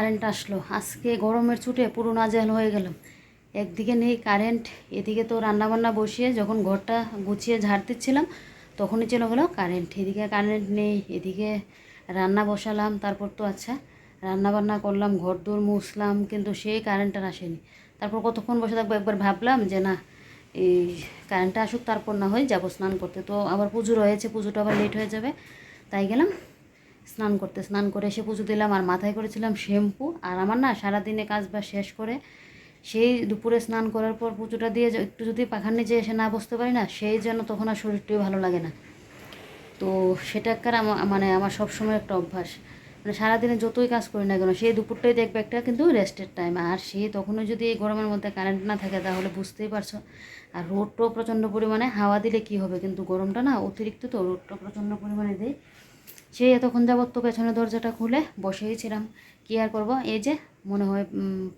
Current আসলো। আজকে গরমের ছুটে পুরো নাজেহাল হয়ে গেলাম। একদিকে নেই কারেন্ট, এদিকে তো রান্নাবান্না বসিয়ে যখন ঘরটা গুছিয়ে ঝাড় দিচ্ছিলাম, তখনই চলে গেলো কারেন্ট। এদিকে কারেন্ট নেই, এদিকে রান্না বসালাম, তারপর তো আচ্ছা রান্না বান্না করলাম ঘর দৌড় মুছলাম, কিন্তু সেই কারেন্টটা আসেনি। তারপর কতক্ষণ বসে থাকব একবার ভাবলাম যে না, এই কারেন্টটা আসুক, তারপর না হয় যাব স্নান করতে। তো আবার পুজো রয়েছে, পুজোটা আবার লেট হয়ে যাবে, তাই গেলাম স্নান করতে, স্নান করে এসে পুজো দিলাম। আর মাথায় করেছিলাম শ্যাম্পু। আর আমার না সারাদিনে কাজ বাজ শেষ করে সেই দুপুরে স্নান করার পর পুজোটা দিয়ে একটু যদি পাখার নিচে এসে না বসতে পারি না, সেই জন্য তখন আর শরীরটাই ভালো লাগে না। তো সেটা একটা মানে আমার সবসময় একটা অভ্যাস। মানে সারাদিনে যতই কাজ করি না কেন, সেই দুপুরটাই দেখবে একটা কিন্তু রেস্টের টাইম আর সে তখনও যদি এই গরমের মধ্যে কারেন্ট না থাকে, তাহলে বুঝতেই পারছ। আর রোদটাও প্রচণ্ড পরিমাণে হাওয়া দিলে কি হবে? কিন্তু গরমটা না অতিরিক্ত তো, রোদটা প্রচণ্ড পরিমাণে দেয়। সেই এতক্ষণ যাবত তো পেছনের দরজাটা খুলে বসেই ছিলাম। কী আর করব? এই যে মনে হয়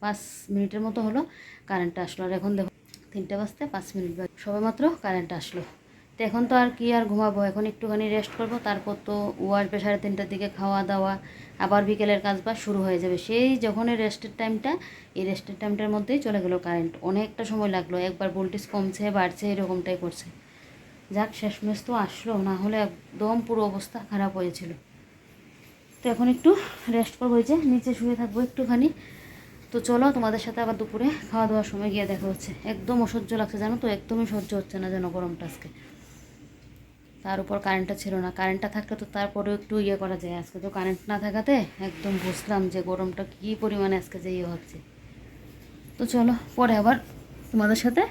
পাঁচ মিনিটের মতো হলো কারেন্টটা আসলো। আর এখন দেখো, তিনটে বাজতে পাঁচ মিনিট বাজে সবেমাত্র কারেন্ট আসলো। তো এখন তো আর কি আর ঘুমাবো? এখন একটুখানি রেস্ট করব। তারপর তো ও আসবে সাড়ে তিনটার দিকে খাওয়া দাওয়া, আবার বিকেলের কাজ বাজ শুরু হয়ে যাবে। সেই যখন এই রেস্টের টাইমটা এই রেস্টের টাইমটার মধ্যেই চলে গেলো কারেন্ট অনেকটা সময় লাগল। একবার ভোল্টেজ কমছে, বাড়ছে, এরকমটাই করছে। যাক, শেষমেশ তো আসলো। না হলে একদম পুরো অবস্থা খারাপ হয়েছিল তো এখন একটু রেস্ট করব যে, নিচে শুয়ে থাকব একটুখানি। তো চলো, তোমাদের সাথে আবার দুপুরে খাওয়া দাওয়ার সময় গিয়ে দেখা হচ্ছে। একদম অসহ্য লাগছে জানো তো, একদমই সহ্য হচ্ছে না যেন গরমটা আজকে। তার উপর কারেন্টটা ছিল না। কারেন্টটা থাকলে তো তারপরেও একটু ইয়ে করা যায়। আজকে তো কারেন্ট না থাকাতে একদম বুঝলাম যে গরমটা কী পরিমাণে আজকে যে ইয়ে হচ্ছে। তো চলো, পরে আবার তোমাদের সাথে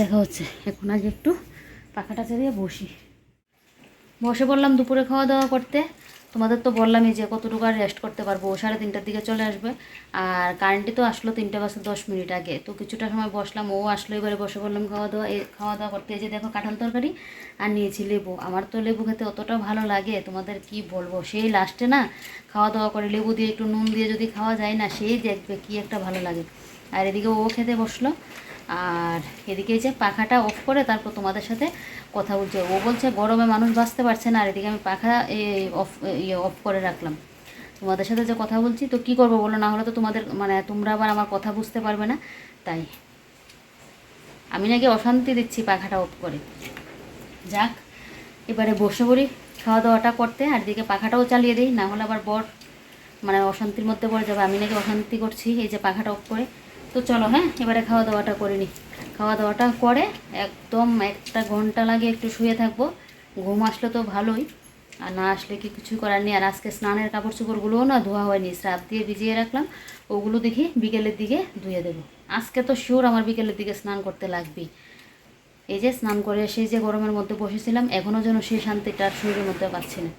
দেখা হচ্ছে। এখন আগে একটু পাখাটা চালিয়ে বসি। বসে পড়লাম দুপুরে খাওয়া দাওয়া করতে। তোমাদের তো বললামই যে কতটুকু আর রেস্ট করতে পারব সাড়ে তিনটার দিকে চলে আসবে। আর কারেন্টই তো আসলো তিনটে বাজে দশ মিনিট আগে। তো কিছুটা সময় বসলাম, ও আসলো, এবারে বসে পড়লাম খাওয়া দাওয়া খাওয়া দাওয়া করতে। যে দেখো কাঁঠাল তরকারি আর নিয়েছি লেবু। আমার তো লেবু খেতে অতটা ভালো লাগে, তোমাদের কি বলব? সেই লাস্টে না খাওয়া দাওয়া করে, লেবু দিয়ে একটু নুন দিয়ে যদি খাওয়া যায় না, সেই দেখবে কি একটা ভালো লাগে। আর এদিকে ও খেতে বসল আর এদিকে যে পাখাটা অফ করে তারপর তোমাদের সাথে কথা বলছে। ও বলছে, গরমে মানুষ বাঁচতে পারছে না। আর এদিকে আমি পাখা অফ ইয়ে অফ করে রাখলাম। তোমাদের সাথে যে কথা বলছি, তো কি করব বলো? না হলে তো তোমাদের মানে তোমরা আবার আমার কথা বুঝতে পারবে না। তাই আমি নাকি অশান্তি দিচ্ছি পাখাটা অফ করে। যাক, এবারে বসে পড়ি খাওয়া দাওয়াটা করতে। আর এদিকে পাখাটাও চালিয়ে দিই, না হলে আবার বর মানে অশান্তির মধ্যে পড়ে যাবে। আমি নাকি অশান্তি করছি এই যে পাখাটা অফ করে। তো চলো হ্যাঁ? এবারে খাওয়া দাওয়াটা করে নিই খাওয়া দাওয়াটা করে একদম একটা ঘণ্টা লাগে একটু শুয়ে থাকব। ঘুম আসলে তো ভালোই, আর না আসলে কি কিছু করার নেই। আর আজকে স্নানের কাপড় চোপড়গুলোও না ধোয়া হয়নি, স্রাব দিয়ে ভিজিয়ে রাখলাম। ওগুলো দেখি বিকেলের দিকে ধুয়ে দেবো। আজকে তো শিওর আমার বিকেলের দিকে স্নান করতে লাগবেই। এই যে স্নান করে সেই যে গরমের মধ্যে বসেছিলাম এখনও যেন সেই শান্তিটা শরীরের মধ্যে পাচ্ছি না।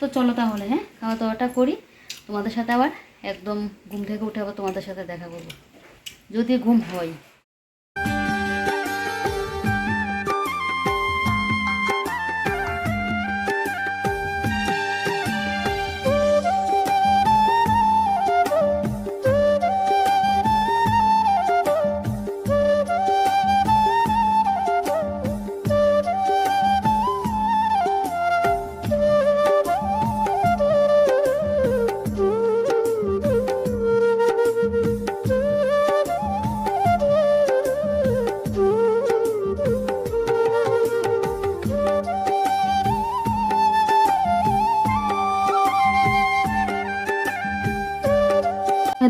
তো চলো তাহলে হ্যাঁ? খাওয়া দাওয়াটা করি। তোমাদের সাথে আবার একদম ঘুম থেকে উঠে আবার তোমাদের সাথে দেখা করব। যদি ঘুম হয়।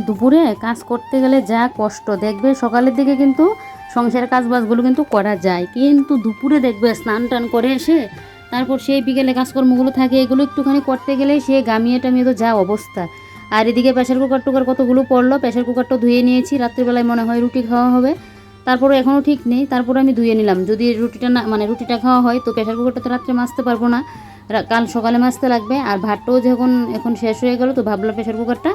দুপুরে কাজ করতে গেলে যা কষ্ট, দেখবে সকালের দিকে কিন্তু সংসারের কাজ বাজগুলো কিন্তু করা যায়। কিন্তু দুপুরে দেখবে স্নান টান করে এসে তারপর সেই বিকেলে কাজকর্মগুলো থাকে, এগুলো একটুখানি করতে গেলে সে গামিয়ে টামিয়ে তো যা অবস্থা। আর এদিকে প্রেশার কুকার টুকার কতগুলো পড়ল, প্রেশার কুকারটা ধুয়ে নিয়েছি, রাত্রিবেলায় মনে হয় রুটি খাওয়া হবে। তারপরে এখনও ঠিক নেই, তারপরে আমি ধুয়ে নিলাম। যদি রুটিটা না মানে রুটিটা খাওয়া হয় তো প্রেশার কুকারটা তো রাত্রে মাজতে পারব না। কাল সকালে মাজতে লাগবে। আর ভাতটাও যখন এখন শেষ হয়ে গেল তো ভাবলাম প্রেশার কুকারটা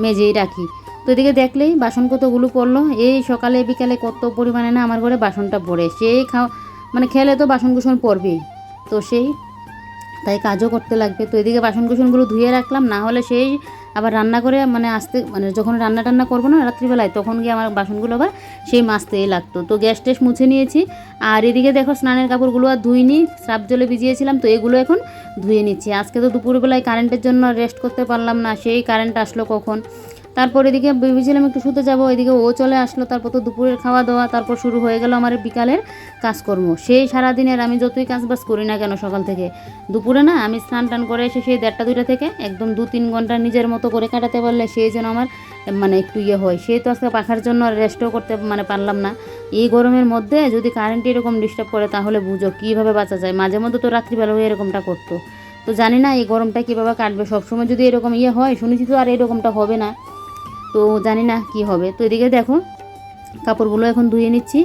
মেজেই রাখি। তো এদিকে দেখলেই বাসন কতগুলো পড়ল। এই সকালে বিকালে কত পরিমাণে না আমার ঘরে বাসনটা পড়ে। সেই খাও মানে খেলে তো বাসন কুসন পড়বেই। তো সেই, তাই কাজও করতে লাগবে। তো এদিকে বাসন কুসনগুলো ধুয়ে রাখলাম। না হলে সেই আবার রান্না করে মানে আসতে মানে যখন রান্না টান্না করব না, রাত্রিবেলায়, তখন গিয়ে আমার বাসনগুলো আবার সেই মাজতেই লাগতো। তো গ্যাস টেস মুছে নিয়েছি। আর এদিকে দেখো স্নানের কাপড়গুলো আর ধুইনি সাপ জলে ভিজিয়েছিলাম, তো এগুলো এখন ধুয়ে নিচ্ছি। আজকে তো দুপুরবেলায় কারেন্টের জন্য রেস্ট করতে পারলাম না, সেই কারেন্ট আসলো কখন? তারপর এদিকে ভেবেছিলাম একটু শুতে যাব, এদিকে ও চলে আসলো, তারপর তো দুপুরের খাওয়া দাওয়া তারপর শুরু হয়ে গেল আমার বিকালের কাজকর্ম। সেই সারাদিনের আমি যতই কাজবাজ করি না কেন সকাল থেকে, দুপুরে না আমি স্নান টান করে এসে সেই দেড়টা দুইটা থেকে একদম দু তিন ঘণ্টা নিজের মতো করে কাটাতে পারলে সেই যেন আমার মানে একটু ইয়ে হয়। সেই তো আজকে পাখার জন্য রেস্টও করতে মানে পারলাম না। এই গরমের মধ্যে যদি কারেন্ট এরকম ডিস্টার্ব করে তাহলে বুঝো কীভাবে বাঁচা যায়। মাঝে মধ্যে তো রাত্রিবেলাও এরকমটা করতো। তো জানি না এই গরমটা কীভাবে কাটবে। সবসময় যদি এরকম ইয়ে হয়, শুনেছি তো আর এরকমটা হবে না। তো জানি না কি হবে। তো এদিকে দেখো, কাপড়গুলো এখন ধুয়ে নিচ্ছি।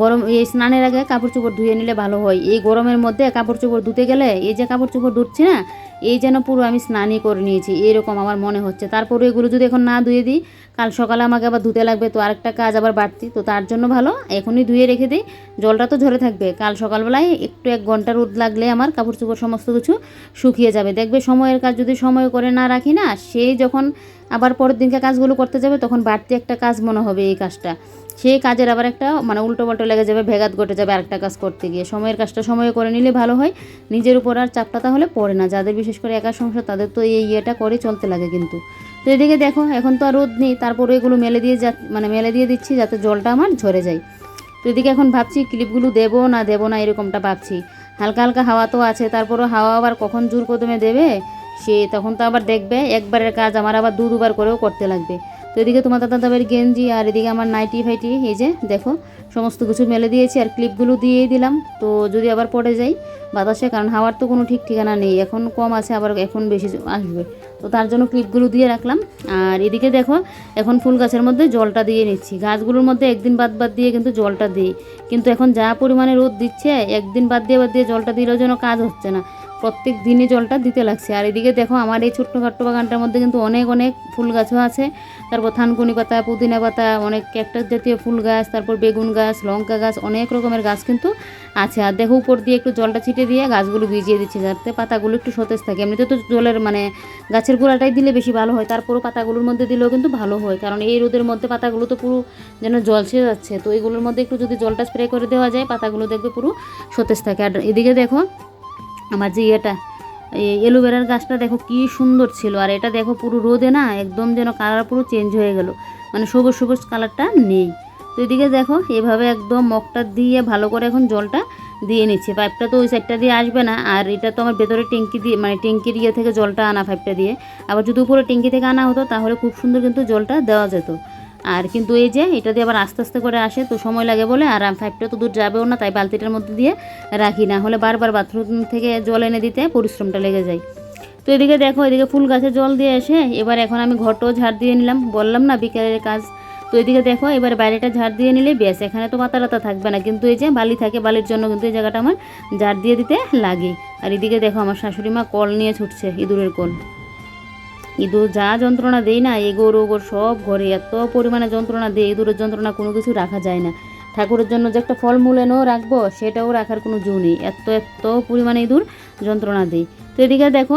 গরম, এই স্নানের আগে কাপড় চোপড় ধুয়ে নিলে ভালো হয়। এই গরমের মধ্যে কাপড় চোপড় ধুতে গেলে এই যে কাপড় চোপড় ধুচ্ছি না, এই যেন পুরো আমি স্নানই করে নিয়েছি, এরকম আমার মনে হচ্ছে। তারপরে এগুলো যদি এখন না ধুয়ে দিই, কাল সকালে আমাকে আবার ধুতে লাগবে, তো আরেকটা কাজ আবার বাড়তি। তো তার জন্য ভালো, এখনই ধুয়ে রেখে দিই। জলটা তো ঝরে থাকবে, কাল সকালবেলায় একটু এক ঘণ্টা রোদ লাগলে আমার কাপড় চোপড় সমস্ত কিছু শুকিয়ে যাবে। দেখবে সময়ের কাজ যদি সময় করে না রাখি না, সেই যখন আবার পরের দিনকে কাজগুলো করতে যাবে, তখন বাড়তি একটা কাজ মনে হবে এই কাজটা। সেই কাজের আবার একটা মানে উল্টো পাল্টো লেগে যাবে, ভেগাত ঘটে যাবে আরেকটা কাজ করতে গিয়ে। সময়ের কাজটা সময়ে করে নিলে ভালো হয়। নিজের উপর আর চাপটা তাহলে পড়ে না। যাদের বিশেষ করে একা সংসার তাদের তো এই ইয়েটা করে চলতে লাগে কিন্তু। তো এদিকে দেখো, এখন তো আর রোদ নেই, তারপরে এগুলো মেলে দিয়ে যা মানে মেলে দিয়ে দিচ্ছি যাতে জলটা আমার ঝরে যায়। তো এদিকে এখন ভাবছি ক্লিপগুলো দেবো না দেবো না এরকমটা ভাবছি। হালকা হালকা হাওয়া তো আছে, তারপরও হাওয়া আবার কখন জোর কদমে দেবে? সে তখন তো আবার দেখবে, একবারের কাজ আমার আবার দু দুবার করেও করতে লাগবে। তো এদিকে তোমার দাদা দাবের গেঞ্জি আর এদিকে আমার নাইটি ফাইটি, এই যে দেখো, সমস্ত কিছু মেলে দিয়েছি আর ক্লিপগুলো দিয়েই দিলাম। তো যদি আবার পড়ে যাই বাতাসে, কারণ হাওয়ার তো কোনো ঠিক ঠিকানা নেই, এখন কম আছে, আবার এখন বেশি আসবে। তো তার জন্য ক্লিপগুলো দিয়ে রাখলাম। আর এদিকে দেখো, এখন ফুল গাছের মধ্যে জলটা দিয়ে নিচ্ছি। গাছগুলোর মধ্যে একদিন বাদ বাদ দিয়ে কিন্তু জলটা দিই। কিন্তু এখন যা পরিমাণে রোদ দিচ্ছে, একদিন বাদ দিয়ে বাদ দিয়ে জলটা দিলেও যেন কাজ হচ্ছে না। প্রত্যেক দিনই জলটা দিতে লাগছে। আর এদিকে দেখো আমার এই ছোট্ট খাট্ট বাগানটার মধ্যে কিন্তু অনেক অনেক ফুল গাছও আছে। তারপর থানকুনি পাতা, পুদিনা পাতা, অনেক ক্যাকটাস জাতীয় ফুল গাছ, তারপর বেগুন গাছ, লঙ্কা গাছ, অনেক রকমের গাছ কিন্তু আছে। আর দেখো উপর দিয়ে একটু জলটা ছিটে দিয়ে গাছগুলো ভিজিয়ে দিচ্ছে যাতে পাতাগুলো একটু সতেজ থাকে। এমনিতে তো জলের মানে গাছের গোড়াটাই দিলে বেশি ভালো হয়, তারপরও পাতাগুলোর মধ্যে দিলেও কিন্তু ভালো হয়। কারণ এই রোদের মধ্যে পাতাগুলো তো পুরো যেন জলসে যাচ্ছে। তো এইগুলোর মধ্যে একটু যদি জলটা স্প্রে করে দেওয়া যায়, পাতাগুলো দেখবে পুরো সতেজ থাকে। আর এদিকে দেখো আমার যে এই এলোভেরার গাছটা দেখো কি সুন্দর ছিল। আর এটা দেখো পুরো রোদে না একদম যেন কালার পুরো চেঞ্জ হয়ে গেল। মানে সবুজ সবুজ কালারটা নেই। তো এদিকে দেখো এভাবে একদম মগটা দিয়ে ভালো করে এখন জলটা দিয়ে নিচ্ছে। পাইপটা তো ওই সাইডটা দিয়ে আসবে না। আর এটা তো আমার ভেতরে ট্যাঙ্কি দিয়ে মানে ট্যাঙ্কির ইয়ে থেকে জলটা আনা পাইপটা দিয়ে। আবার যদি উপরে ট্যাঙ্কি থেকে আনা হতো তাহলে খুব সুন্দর কিন্তু জলটা দেওয়া যেত। আর কিন্তু এই যে, এটা দিয়ে আবার আস্তে আস্তে করে আসে, তো সময় লাগে বলে, আর পাইপটা তো দূর যাবেও না, তাই বালতিটার মধ্যে দিয়ে রাখি। না হলে বারবার বাথরুম থেকে জল এনে দিতে পরিশ্রমটা লেগে যায়। তো এদিকে দেখো, এদিকে ফুল গাছে জল দিয়ে এসে, এবার এখন আমি ঘরটাও ঝাড় দিয়ে নিলাম। বললাম না বিকেলের কাজ। তো এদিকে দেখো, এবার বাইরেটা ঝাড় দিয়ে নিলে বেশ এখানে তো পাতা টাতা থাকবে না। কিন্তু এই যে বালি থাকে, বালির জন্য কিন্তু এই জায়গাটা আমার ঝাড় দিয়ে দিতে লাগে। আর এদিকে দেখো, আমার শাশুড়ি মা কল নিয়ে ছুটছে ইঁদুরের কল। ইঁদুর যা যন্ত্রণা দেই না এগোর ওগোর সব ঘরে। এত পরিমাণে যন্ত্রণা দেয় ইঁদুরের যন্ত্রণা কোনো কিছু রাখা যায় না। ঠাকুরের জন্য যে একটা ফলমূল এনেও রাখব, সেটাও রাখার কোনো জো নেই। এত এত পরিমাণে ইঁদুর যন্ত্রণা দেয় তো এদিকে দেখো,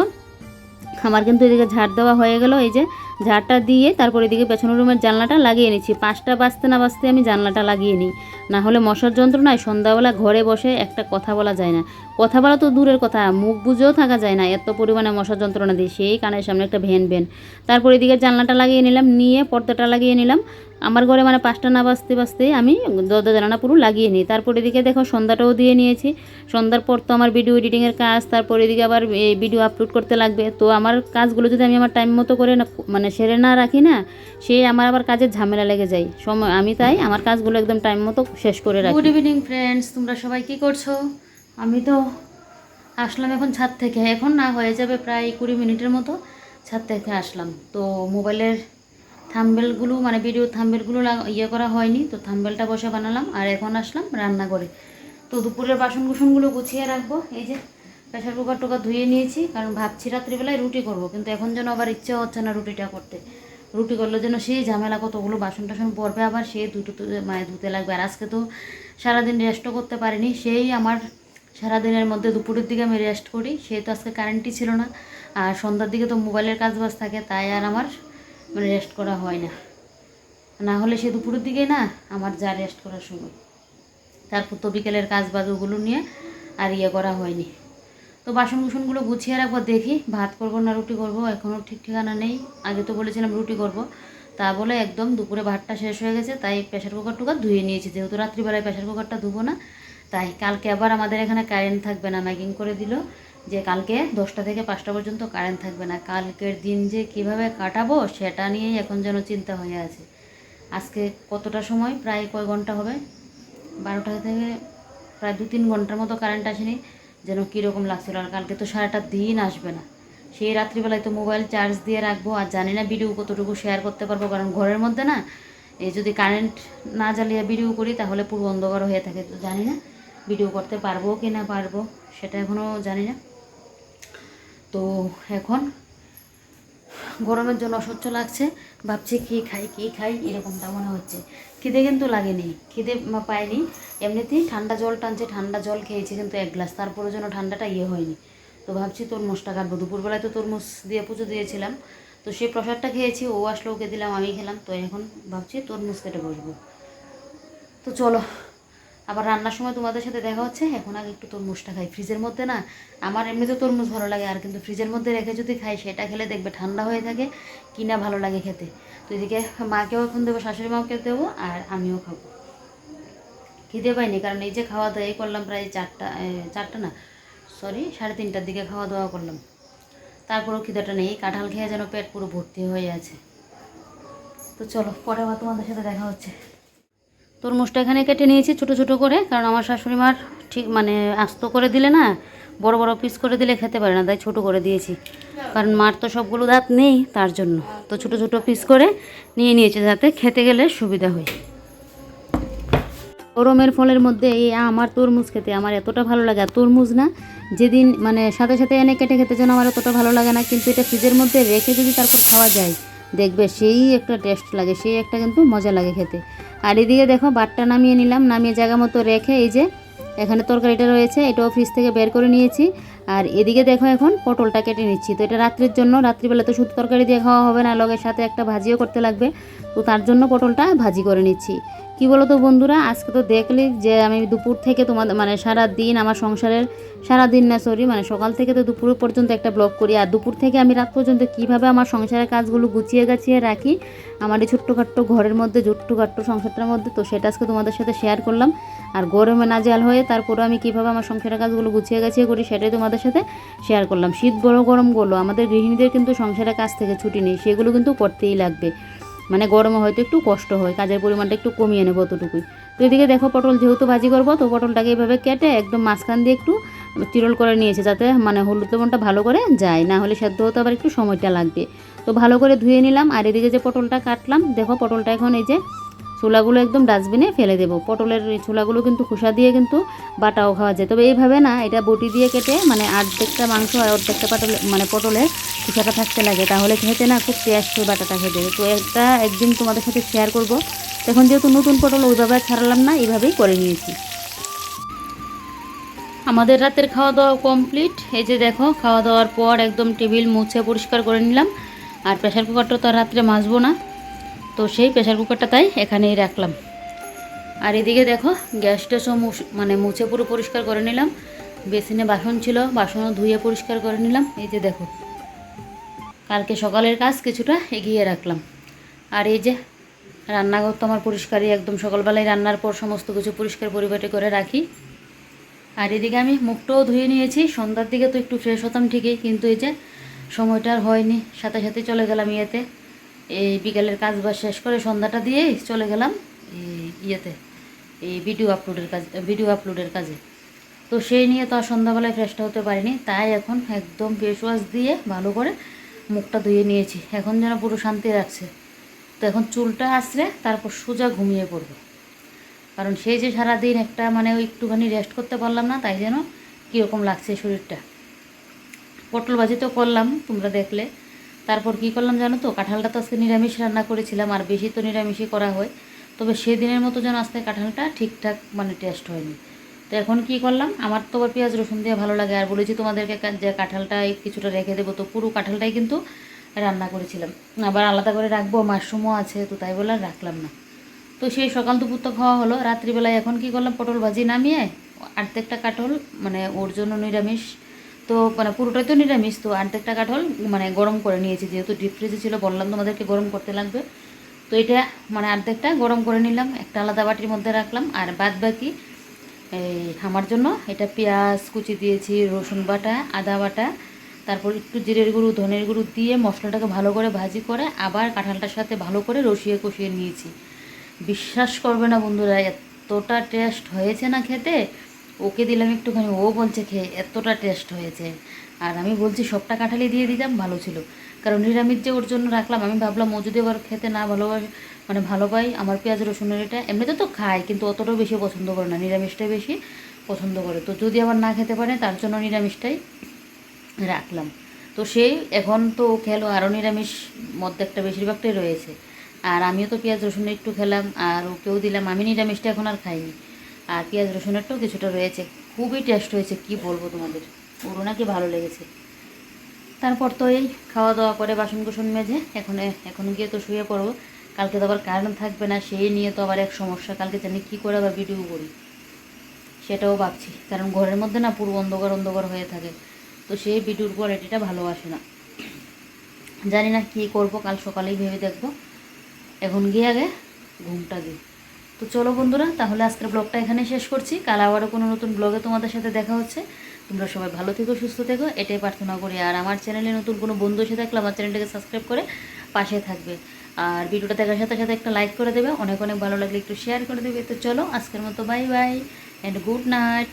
আমার কিন্তু এদিকে ঝাড় দেওয়া হয়ে গেল। এই যে ঝাড়টা দিয়ে তারপর এদিকে পেছনের রুমের জানলাটা লাগিয়ে নিচ্ছি পাঁচটা বাজতে না বাজতে আমি জানলাটা লাগিয়ে নিই। না হলে মশার যন্ত্রণায় সন্ধ্যাবেলা ঘরে বসে একটা কথা বলা যায় না। কথা বলা তো দূরের কথা, মুখ বুঝেও থাকা যায় না, এত পরিমাণে মশার যন্ত্রণা দিই সেই কানের সামনে একটা ভ্যান ভ্যান। তারপর এদিকে জানলাটা লাগিয়ে নিলাম, নিয়ে পর্দাটা লাগিয়ে নিলাম। আমার ঘরে মানে পাঁচটা না বাজতে বাজতে আমি দরজা জানালা পুরো লাগিয়ে নিই। তারপর এদিকে দেখো সন্ধ্যাটাও দিয়ে নিয়েছি। সন্ধ্যার পর তো আমার ভিডিও এডিটিংয়ের কাজ, তারপর এদিকে আবার ভিডিও আপলোড করতে লাগবে। তো আমার কাজগুলো যদি আমি আমার টাইম মতো করে না মানে সেরে না রাখি না, সে আমার আবার কাজের ঝামেলা লেগে যায়। সময় আমি তাই আমার কাজগুলো একদম টাইম মতো শেষ করে রাখি। গুড ইভিনিং ফ্রেন্ডস তোমরা সবাই কী করছ? আমি তো আসলাম এখন ছাদ থেকে। এখন না, হয়ে যাবে প্রায় কুড়ি মিনিটের মতো ছাদ থেকে আসলাম। তো মোবাইলের থাম্বেলগুলো মানে ভিডিও থাম্বেলগুলো লাগা- ইয়ে করা হয়নি, তো থাম্বেলটা বসে বানালাম আর এখন আসলাম রান্না করে। তো দুপুরের বাসন কুসনগুলো গুছিয়ে রাখব। এই যে প্রেশার কুকার টুকার ধুয়ে নিয়েছি, কারণ ভাবছি রাত্রিবেলায় রুটি করব, কিন্তু এখন যেন আবার ইচ্ছে হচ্ছে না রুটিটা করতে। রুটি করলে যেন সেই ঝামেলা, কতগুলো বাসন টাসন পড়বে আবার, সে দুটো মানে ধুতে লাগবে। আর আজকে তো সারাদিন রেস্টও করতে পারিনি, সেই আমার সারাদিনের মধ্যে দুপুরের দিকে আমি রেস্ট করি। সেই তো আজকে কারেন্টই ছিল না। আর সন্ধ্যার দিকে তো মোবাইলের কাজ বাজ থাকে, তাই আর আমার মানে রেস্ট করা হয় না। না হলে সে দুপুরের দিকে না আমার যা রেস্ট করার সময় তারপর তো বিকেলের কাজ বাজ ওগুলো নিয়ে আর ইয়ে করা হয়নি। তো বাসন কুসনগুলো গুছিয়ে রাখব, দেখি ভাত করব না রুটি করব এখনও ঠিক ঠিকানা নেই। আগে তো বলেছিলাম রুটি করব। তা বলে একদম দুপুরে ভাতটা শেষ হয়ে গেছে, তাই প্রেশার কুকার টুকার ধুয়ে নিয়েছি। যেহেতু রাত্রিবেলায় প্রেশার কুকারটা ধুবো না তাই কালকে আবার আমাদের এখানে কারেন্ট থাকবে না। ম্যাগিং করে দিল যে কালকে দশটা থেকে পাঁচটা পর্যন্ত কারেন্ট থাকবে না। কালকের দিন যে কীভাবে কাটাবো সেটা নিয়েই এখন যেন চিন্তা হয়ে আছে। আজকে কতটা সময়? প্রায় কয় ঘণ্টা হবে? বারোটা থেকে প্রায় দু তিন ঘণ্টার মতো কারেন্ট আসেনি। যেন কীরকম লাগছিল? আর কালকে তো সারাটা দিন আসবে না। সেই রাত্রিবেলায় তো মোবাইল চার্জ দিয়ে রাখব। আর জানি না ভিডিও কতটুকু শেয়ার করতে পারব। কারণ ঘরের মধ্যে না, এই যদি কারেন্ট না জ্বালিয়ে ভিডিও করি, তাহলে পুরো অন্ধকার হয়ে থাকে। তো জানি না ভিডিও করতে পারব কি না পারব সেটা এখনও জানি না। তো এখন গরমের জন্য অসহ্য লাগছে, ভাবছি কী খাই কী খাই, এরকমটা মনে হচ্ছে। খিদে কিন্তু লাগেনি, খিদে পাইনি এমনিতেই ঠান্ডা জল টানছে, ঠান্ডা জল খেয়েছি কিন্তু এক গ্লাস তারপরে যেন ঠান্ডাটা ইয়ে হয়নি। তো ভাবছি তরমুজটা কাটবো। দুপুরবেলায় তো তরমুজ দিয়ে পুজো দিয়েছিলাম, তো সেই প্রসাদটা খেয়েছি, ও আসলো, ওকে দিলাম, আমি খেলাম। তো এখন ভাবছি তরমুজ কেটে বসবো। তো চলো আবার রান্নার সময় তোমাদের সাথে দেখা হচ্ছে, এখন আগে একটু তরমুজটা খাই। ফ্রিজের মধ্যে না, আমার এমনিতে তরমুজ ভালো লাগে, আর কিন্তু ফ্রিজের মধ্যে রেখে যদি খাই, সেটা খেলে দেখবে ঠান্ডা হয়ে থাকে কিনা ভালো লাগে খেতে। তো এদিকে মাকেও এখন দেবো, শাশুড়ি মাকেও দেবো, আর আমিও খাব। খিদে পাইনি, কারণ এই যে খাওয়া দাওয়া, এই করলাম প্রায় চারটা চারটা না, সরি, সাড়ে তিনটার দিকে খাওয়া দাওয়া করলাম। তারপরেও খিদেটা নেই কাঁঠাল খেয়ে যেন পেট পুরো ভর্তি হয়ে আছে। তো চলো, পরে আবার তোমাদের সাথে দেখা হচ্ছে। তরমুজটা এখানে কেটে নিয়েছি ছোট ছোট করে, কারণ আমার শাশুড়ি মার ঠিক মানে আস্ত করে দিলে না, বড় বড় পিস করে দিলে খেতে পারে না, তাই ছোট করে দিয়েছি। কারণ মার তো সবগুলো দাঁত নেই তার জন্য, তো ছোট ছোট পিস করে নিয়ে নিয়েছি যাতে খেতে গেলে সুবিধা হয়। গরমের ফলের মধ্যে এই আমার তরমুজ খেতে আমার এতটা ভালো লাগে, আর তরমুজ না যেদিন মানে সাথে সাথে এনে কেটে খেতে যেন আমার এতটা ভালো লাগে না, কিন্তু এটা ফ্রিজের মধ্যে রেখে যদি তারপর খাওয়া যায় দেখবে সেই একটা টেস্ট লাগে, সেই একটা কিন্তু মজা লাগে খেতে। আর এদিকে দেখো বাটটা নামিয়ে নিলাম, নামিয়ে জায়গা মতো রেখে এই যে এখানে তরকারিটা রয়েছে, এটাও ফ্রিজ থেকে বের করে নিয়েছি। আর এদিকে দেখো এখন পটলটা কেটে নিচ্ছি। তো এটা রাত্রির জন্য, রাত্রিবেলা তো শুধু তরকারি দিয়ে খাওয়া হবে না লগের সাথে একটা ভাজিও করতে লাগবে। তো তার জন্য পটলটা ভাজি করে নিচ্ছি। কি বলো তো বন্ধুরা? আজকে তো দেখলি যে আমি দুপুর থেকে তোমাদের মানে সারা দিন আমার সংসারের সারা দিন না সরি মানে সকাল থেকে তো দুপুর পর্যন্ত একটা ব্লগ করি। আর দুপুর থেকে আমি রাত পর্যন্ত কীভাবে আমার সংসারের কাজগুলো গুছিয়ে গাছিয়ে রাখি, আমার এই ছোট্টখাট্ট ঘরের মধ্যে, ছোট্টখাট্ট সংসারটার মধ্যে, তো সেটা আজকে তোমাদের সাথে শেয়ার করলাম। আর গরমে নাজেহাল হয়ে তারপরে আমি কীভাবে আমার সংসারের কাজগুলো গুছিয়ে গাছিয়ে করি, সেটাই তোমাদের সাথে শেয়ার করলাম। শীত বড় গরম বলো আমাদের গৃহিণীদের কিন্তু সংসারের কাজ থেকে ছুটি নেই, সেগুলো কিন্তু করতেই লাগবে। মানে গরমে হয়তো একটু কষ্ট হয়, কাজের পরিমাণটা একটু কমিয়ে নেব অতটুকুই। তো এদিকে দেখো পটল যেহেতু ভাজি করব, তো পটলটাকে এভাবে কেটে একদম মাঝখান দিয়ে একটু চিরল করে নিয়েছে যাতে মানে হলুদ লবণটা ভালো করে যায়, না হলে সেদ্ধ হতে আবার একটু সময়টা লাগবে। তো ভালো করে ধুয়ে নিলাম, আর এদিকে যে পটলটা কাটলাম, দেখো পটলটা এখন এই যে ছোলাগুলো একদম ডাস্টবিনে ফেলে দেবো। পটলের ছোলাগুলো কিন্তু খোসা দিয়ে কিন্তু বাটাও খাওয়া যায়। তবে এইভাবে না, এটা বটি দিয়ে কেটে মানে অর্ধেকটা মাংস আর অর্ধেকটা পটল মানে পটলের খোসাটা থাকতে লাগে। তাহলে খেতে না খুব টেস্ট হয় বাটাটা খেতে। তো একটা একদিন তোমাদের সাথে শেয়ার করব। এখন যেহেতু নতুন পটল ওইভাবে ছাড়লাম না এইভাবেই করে নিয়েছি। আমাদের রাতের খাওয়া দাওয়া কমপ্লিট এই যে দেখো খাওয়া দাওয়ার পর একদম টেবিল মুছে পরিষ্কার করে নিলাম। আর প্রেশার কুকারটা তো রাত্রে মাজবো না। তো সেই প্রেশার কুকারটা তাই এখানেই রাখলাম। আর এদিকে দেখো গ্যাস ট্যাসও মুছ- মানে মুছে পুরো পরিষ্কার করে নিলাম। বেসিনে বাসন ছিল, বাসনও ধুয়ে পরিষ্কার করে নিলাম। এই যে দেখো, কালকে সকালের কাজ কিছুটা এগিয়ে রাখলাম। আর এই যে রান্নাঘর তো আমার পরিষ্কারই, একদম সকালবেলায় রান্নার পর সমস্ত কিছু পরিষ্কার পরিপাটি করে রাখি। আর এদিকে আমি মুখটাও ধুয়ে নিয়েছি, সন্ধ্যার দিকে তো একটু ফ্রেশ হতাম ঠিকই, কিন্তু এই যে সময়টা আর হয়নি, সাথে সাথে চলে গেলাম ইয়েতে। এই বিকালের কাজ বাজ শেষ করে সন্ধ্যাটা দিয়েই চলে গেলাম ইয়েতে, এই ভিডিও আপলোডের কাজ ভিডিও আপলোডের কাজে। তো সেই নিয়ে তো আর সন্ধ্যাবেলায় ফ্রেশটা হতে পারিনি, তাই এখন একদম ফেস ওয়াশ দিয়ে ভালো করে মুখটা ধুয়ে নিয়েছি। এখন যেন পুরো শান্তি রাখছে তো এখন চুলটা আসলে তারপর সোজা ঘুমিয়ে পড়ব। কারণ সেই যে সারাদিন একটা মানে ওই একটুখানি রেস্ট করতে পারলাম না, তাই যেন কীরকম লাগছে শরীরটা। পটল তো করলাম, তোমরা দেখলে। তারপর কি করলাম জানো তো? কাঁঠালটা তো আজকে নিরামিষ রান্না করেছিলাম, আর বেশি তো নিরামিষই করা হয়। তবে সেদিনের মতো যেন আজকে কাঁঠালটা ঠিকঠাক মানে টেস্ট হয়নি। তো এখন কি করলাম? আমার তো আবার পেঁয়াজ রসুন দিয়ে ভালো লাগে, আর বলেছি তোমাদেরকে যে কাঁঠালটা কিছুটা রেখে দেবো, তো পুরো কাঁঠালটাই কিন্তু রান্না করেছিলাম। আবার আলাদা করে রাখব, মাশরুমও আছে, তো তাই বলে রাখলাম না। তো সেই সকাল দুপুর তো খাওয়া হলো। রাত্রিবেলায় এখন কি করলাম? পটল ভাজি নামিয়ে আর্ধেকটা কাঠল মানে ওর জন্য নিরামিষ তো মানে পুরোটাই তো নিরামিষ, তো আর্ধেকটা কাঠল মানে গরম করে নিয়েছি, যেহেতু ডিপ ফ্রিজে ছিল, বললাম তোমাদেরকে গরম করতে লাগবে। তো এটা মানে অর্ধেকটা গরম করে নিলাম, একটা আলাদা বাটির মধ্যে রাখলাম, আর বাদ বাকি এই আমার জন্য এটা পেঁয়াজ, কুচি দিয়েছি, রসুন বাটা, আদা বাটা, তারপর একটু জিরের গুঁড়ো, ধনের গুঁড়ো দিয়ে মশলাটাকে ভালো করে ভাজি করে আবার কাঁঠালটার সাথে ভালো করে রসিয়ে কষিয়ে নিয়েছি। বিশ্বাস করবে না বন্ধুরা, এতটা টেস্ট হয়েছে না খেতে ওকে দিলাম একটুখানি, ও বলছে খেয়ে এতটা টেস্ট হয়েছে। আর আমি বলছি, সবটা কাঁঠালি দিয়ে দিতাম, ভালো ছিল। কারণ নিরামিষ যে ওর জন্য রাখলাম, আমি ভাবলাম ও যদি আবার খেতে না ভালোবাসে মানে ভালো পাই আমার পেঁয়াজ, রসুনের এটা এমনিতে তো খায়, কিন্তু অতটাও বেশি পছন্দ করে না, নিরামিষটাই বেশি পছন্দ করে। তো যদি আবার না খেতে পারে, তার জন্য নিরামিষটাই রাখলাম। তো সেই এখন তো খেলো, আরও নিরামিষ মধ্যে একটা বেশিরভাগটাই রয়েছে। আর আমিও তো পেঁয়াজ, রসুন একটু খেলাম, আর ওকেও দিলাম, আমি নিরামিষটা এখন আর খাইনি। আর পেঁয়াজ রসুনেরটাও কিছুটা রয়েছে। খুবই টেস্ট হয়েছে, কি বলব তোমাদের? ওরও নাকি ভালো লেগেছে। তারপর তো এই খাওয়া দাওয়া করে বাসন কুসন মেজে এখন এখন গিয়ে তো শুয়ে পড়ব। কালকে তো আবার কারেন্ট থাকবে না, সেই নিয়ে তো আবার এক সমস্যা। কালকে জানি কী করে আবার ভিডিও করি। সেটাও ভাবছি। কারণ ঘরের মধ্যে না পুরো অন্ধকার অন্ধকার হয়ে থাকে। তো সেই ভিডিওর কোয়ালিটিটা ভালো আসে না। জানি না কী করব, কাল সকালেই ভেবে দেখব। এখন গিয়ে আগে ঘুমটা দিই। তো চলো বন্ধুরা, তাহলে আজকের ব্লগটা এখানে শেষ করছি। কাল আবারও কোনো নতুন ব্লগে তোমাদের সাথে দেখা হচ্ছে। তোমরা সবাই ভালো থেকো, সুস্থ থেকো, এটাই প্রার্থনা করি। আর আমার চ্যানেলে নতুন কোনো বন্ধু এসে থাকলে আমার চ্যানেলটাকে সাবস্ক্রাইব করে পাশে থাকবে। আর ভিডিওটা দেখার সাথে সাথে একটা লাইক করে দেবে, অনেক অনেক ভালো লাগলে একটু শেয়ার করে দেবে। তো চলো, আজকের মতো bye bye and good night